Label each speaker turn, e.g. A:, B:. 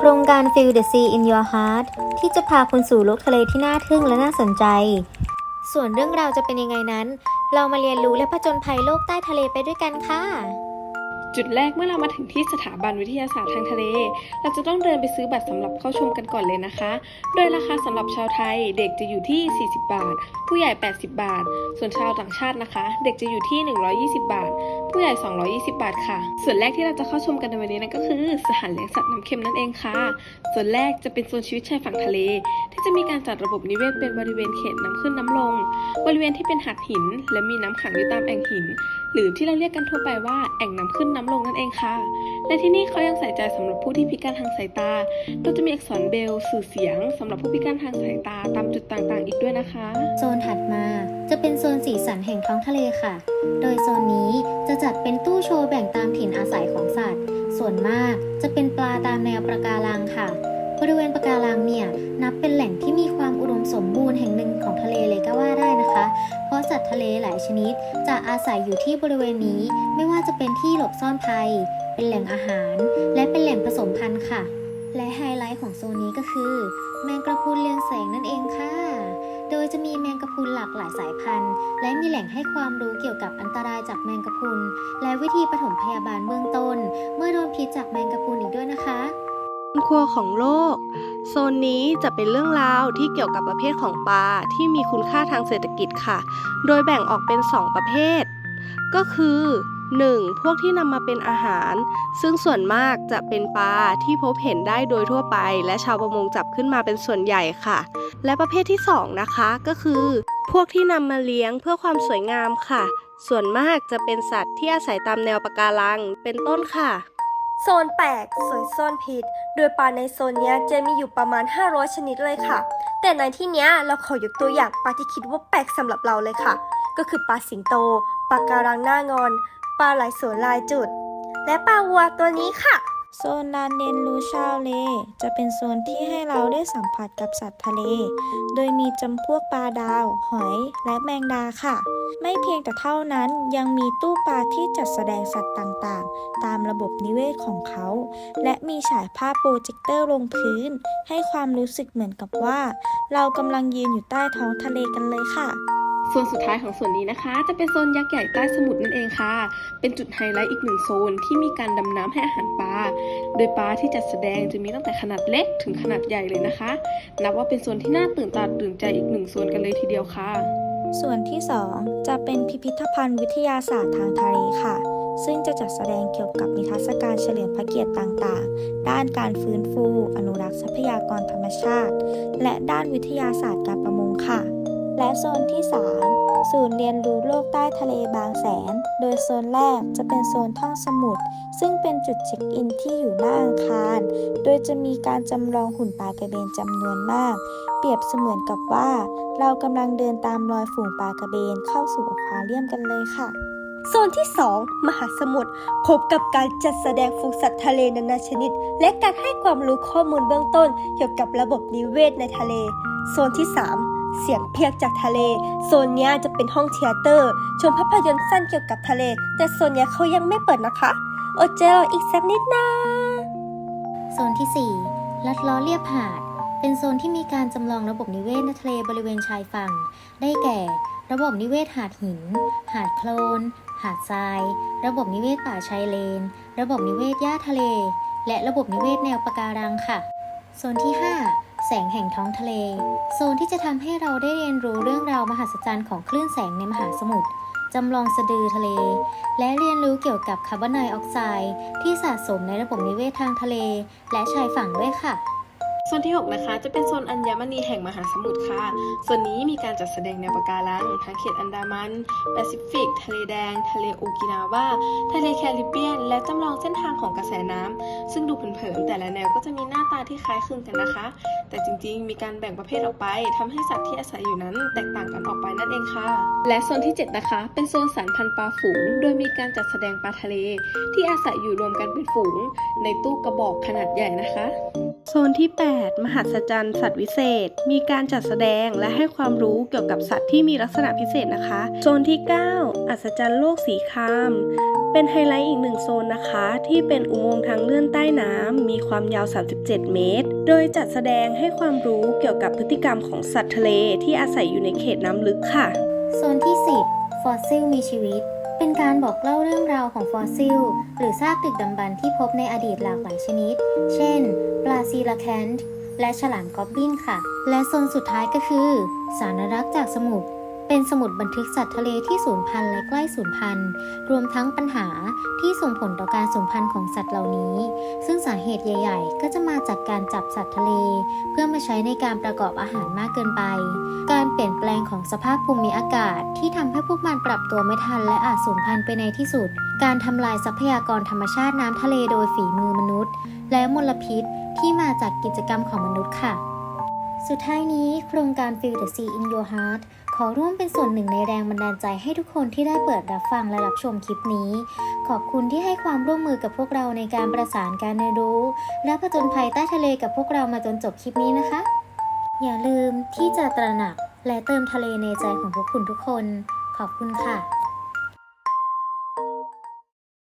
A: โครงการ Feel the Sea in Your Heart ที่จะพาคุณสู่โลกทะเลที่น่าทึ่งและน่าสนใจ ส่วนเรื่องราวจะเป็นยังไงนั้น เรามาเรียนรู้และผจญภัยโลกใต้ทะเลไปด้วยกันค่ะ
B: จุดแรกเมื่อเรามาถึงที่สถาบันวิทยาศาสตร์ทางทะเล เราจะต้องเดินไปซื้อบัตรสำหรับเข้าชมกันก่อนเลยนะคะ โดยราคาสำหรับชาวไทยเด็กจะอยู่ที่ 40 บาท ผู้ใหญ่ 80 บาท ส่วนชาวต่างชาตินะคะ เด็กจะอยู่ที่ 120 บาท ผู้ใหญ่ 220 บาทค่ะ ส่วนแรกที่เราจะเข้าชมกันในวันนี้นั่นก็คือสถานเลี้ยงสัตว์น้ำเค็มนั่นเองค่ะ ส่วนแรกจะเป็นโซนชีวิตชายฝั่งทะเล ที่จะมีการจัดระบบนิเวศเป็นบริเวณเขตน้ำขึ้นน้ำลง บริเวณที่เป็นหาดหิน และมีน้ำขังอยู่ตามแอ่งหิน หรือที่เราเรียกกันทั่วไปว่าแอ่งน้ำขึ้นน้ำลงนั่นเองค่ะ และที่นี่เขายังใส่ใจสำหรับผู้ที่พิการทางสายตา โดยจะมีอักษรเบลสื่อเสียงสำหรับผู้พิการทางสายตาตามจุดต่างๆ อีกด้วยนะคะ
A: โซนถัดมาจะเป็นโซนสีสันแห่งท้องทะเลค่ะ โดยโซนนี้จะจัดเป็นตู้โชว์แบ่งตามถิ่นอาศัยของสัตว์ ส่วนมากจะเป็นปลาตามแนวปะการังค่ะ บริเวณปะการังเนี่ยนับเป็นแหล่งที่มีความอุดมสมบูรณ์แห่งหนึ่งของทะเลเลยก็ว่าได้นะคะ เพราะสัตว์ทะเลหลายชนิด จะอาศัยอยู่ที่บริเวณนี้ ไม่ว่าจะเป็นที่หลบซ่อนภัย เป็นแหล่งอาหาร และเป็นแหล่งผสมพันธุ์ค่ะ และไฮไลท์ของโซนนี้ก็คือ แมงกระพรุนเรืองแสงนั่นเองค่ะ โดยจะมีแมงกะพรุนหลากหลายสายพันธุ์ และมีแหล่งให้ความรู้เกี่ยวกับอันตรายจากแมงกะพรุนและวิธีปฐมพยาบาลเบื้องต้น เมื่อโดนพิษจากแมงกะพรุนอีกด้วยนะคะ
C: ครัวของโลก โซนนี้จะเป็นเรื่องราวที่เกี่ยวกับประเภทของปลาที่มีคุณค่าทางเศรษฐกิจค่ะ โดยแบ่งออกเป็น 2 ประเภท ก็คือ 1. พวกที่นำมาเป็นอาหาร ซึ่งส่วนมากจะเป็นปลาที่พบเห็นได้โดยทั่วไป และชาวประมงจับขึ้นมาเป็นส่วนใหญ่ค่ะ และประเภทที่ 2 นะคะก็คือ พวกที่นำมาเลี้ยงเพื่อความสวยงามค่ะ ส่วนมากจะเป็นสัตว์ที่อาศัยตามแนวปะการัง เป็นต้นค่ะ
D: โซนแปลกสวยซ่อนพิษ โดยปลาในโซนนี้จะมีอยู่ประมาณ 500 ชนิดเลยค่ะ แต่ในที่นี้เราขอยกตัวอย่างปลาที่คิดว่าแปลกสำหรับเราเลยค่ะ ก็คือปลาสิงโต ปลาการังหน้างอน ปลาไหลสวนลายจุด และปลาวัวตัวนี้ค่ะ
E: โซนลานเรียนรู้ชาวเล จะเป็นโซนที่ให้เราได้สัมผัสกับสัตว์ทะเล โดยมีจำพวกปลาดาว หอย และแมงดาค่ะ ไม่เพียงแต่เท่านั้นยังมีตู้ปลาที่จัดแสดงสัตว์ต่างๆ ตามระบบนิเวศของเขา และมีฉายภาพโปรเจคเตอร์ลงพื้น ให้ความรู้สึกเหมือนกับว่า เรากำลังยืนอยู่ใต้ท้องทะเลกันเลยค่ะ
B: ส่วนสุดท้ายของส่วนนี้นะคะ จะเป็นโซนยักษ์ใหญ่ใต้สมุทรนั่นเองค่ะ เป็นจุดไฮไลท์อีกหนึ่งโซนที่มีการดำน้ำให้อาหารปลา โดยปลาที่จัดแสดงจะมีตั้งแต่ขนาดเล็กถึงขนาดใหญ่เลยนะคะ นับว่าเป็นโซนที่น่าตื่นตาตื่นใจอีกหนึ่งโซนกันเลยทีเดียวค่ะ
E: ส่วนที่ 2 จะเป็นพิพิธภัณฑ์วิทยาศาสตร์ทางทะเลค่ะ ซึ่งจะจัดแสดงเกี่ยวกับนิทรรศการเฉลิมพระเกียรติต่างๆ ด้านการฟื้นฟู อนุรักษ์ทรัพยากรธรรมชาติ และด้านวิทยาศาสตร์การประมงค่ะ และโซนที่ 3 ศูนย์เรียนรู้โลกใต้ทะเลบางแสน โดยโซนแรกจะเป็นโซนท่องสมุทรซึ่งเป็นจุดเช็คอินที่อยู่หน้าอังคาร โดยจะมีการจำลองหุ่นปลากระเบนจำนวนมาก เปรียบเสมือนกับว่า เรากำลังเดินตามรอยฝูงปลากระเบนเข้าสู่อควาเรียมกันเลยค่ะ
D: โซนที่ 2 มหาสมุทรพบกับการจัดแสดงฝูงสัตว์ทะเลนานาชนิด และการให้ความรู้ข้อมูลเบื้องต้น เกี่ยวกับระบบนิเวศในทะเล โซนที่ 3 เสียงเพียกจากทะเล โซนนี้จะเป็นห้องเทยเตอร์ ชมภาพยนตร์สั้นเกี่ยวกับทะเล แต่โซนนี้เขายังไม่เปิดนะคะอดใจรออีกสักนิดนะ
A: โซนที่ 4 ลัดล้อเลียบหาด เป็นโซนที่มีการจำลองระบบนิเวศในทะเลบริเวณชายฝั่ง ได้แก่ ระบบนิเวศหาดหิน หาดโคลน หาดทราย ระบบนิเวศป่าชายเลน ระบบนิเวศหญ้าทะเล และระบบนิเวศแนวปะการังค่ะ โซนที่ 5 แสงแห่งท้องทะเล โซนที่จะทำให้เราได้เรียนรู้เรื่องราวมหัศจรรย์ของคลื่นแสงในมหาสมุทรจำลองสะดือทะเล และเรียนรู้เกี่ยวกับคาร์บอนไดออกไซด์ที่สะสมในระบบนิเวศทางทะเล และชายฝั่งด้วยค่ะ
B: โซนที่ 6 นะคะ จะเป็นโซนอัญมณีแห่งมหาสมุทรค่ะส่วนนี้มีการจัดแสดงแนวปะการังทั้งเขตอันดามันแปซิฟิก ทะเลแดง ทะเลโอกินาวาทะเลแคริบเบียน และจำลองเส้นทางของกระแสน้ำซึ่งดูเผินๆแต่ละแนวก็จะมีหน้าตาที่คล้ายคลึงกันนะคะ แต่จริงๆ มีการแบ่งประเภทออกไปทำให้สัตว์ที่อาศัยอยู่นั้น แตกต่างกันออกไปนั่นเองค่ะ และโซนที่ 7 นะคะ เป็นโซนสายพันปลาฝูง โดยมีการจัดแสดงปลาทะเล ที่อาศัยอยู่รวมกันเป็นฝูง ในตู้กระบอกขนาดใหญ่นะคะ
C: โซนที่ 8มหัศจรรย์สัตว์วิเศษ มีการจัดแสดงและให้ความรู้เกี่ยวกับสัตว์ที่มีลักษณะพิเศษนะคะ โซนที่ 9 อัศจรรย์โลกสีคราม เป็นไฮไลท์อีกหนึ่งโซนนะคะ ที่เป็นอุโมงค์ทางเลื่อนใต้น้ำมีความยาว 37 เมตร โดยจัดแสดงให้ความรู้เกี่ยวกับพฤติกรรมของสัตว์ทะเลที่อาศัยอยู่ในเขตน้ำลึกค่ะ
A: โซนที่ 10 ฟอสซิลมีชีวิต เป็นการบอกเล่าเรื่องราวของฟอสซิล หรือซากดึกดำบรรพ์ที่พบในอดีตหลากหลายชนิด เช่น ปลาซีลาแคนต์และฉลามกอบบินค่ะ และโซนสุดท้ายก็คือ สารรักจากสมุทร เป็นสมุดบันทึกสัตว์ทะเลที่สูญพันธุ์และใกล้สูญพันธุ์ รวมทั้งปัญหาที่ส่งผลต่อการสูญพันธุ์ของสัตว์เหล่านี้ ซึ่งสาเหตุใหญ่ ๆ ก็จะมาจากการจับสัตว์ทะเล เพื่อมาใช้ในการประกอบอาหารมากเกินไป การเปลี่ยนแปลงของสภาพภูมิอากาศที่ทำให้พวกมันปรับตัวไม่ทัน และอาจสูญพันธุ์ไปในที่สุด การทำลายทรัพยากรธรรมชาติน้ำทะเลโดยฝีมือมนุษย์ และมลพิษที่มาจากกิจกรรมของมนุษย์ค่ะ สุดท้ายนี้โครงการ Feel the Sea in Your Heart อร่วมเป็นส่วนหนึ่งในแรงบันดาลใจให้ทุกคนที่ได้เปิดรับฟังและรับชมคลิปนี้ ขอบคุณที่ให้ความร่วมมือกับพวกเราในการประสานการเรียนรู้ และผจญภัยใต้ทะเลกับพวกเรามาจนจบคลิปนี้นะคะ อย่าลืมที่จะตระหนักและเติมทะเลในใจของพวกคุณทุกคน ขอบคุณค่ะ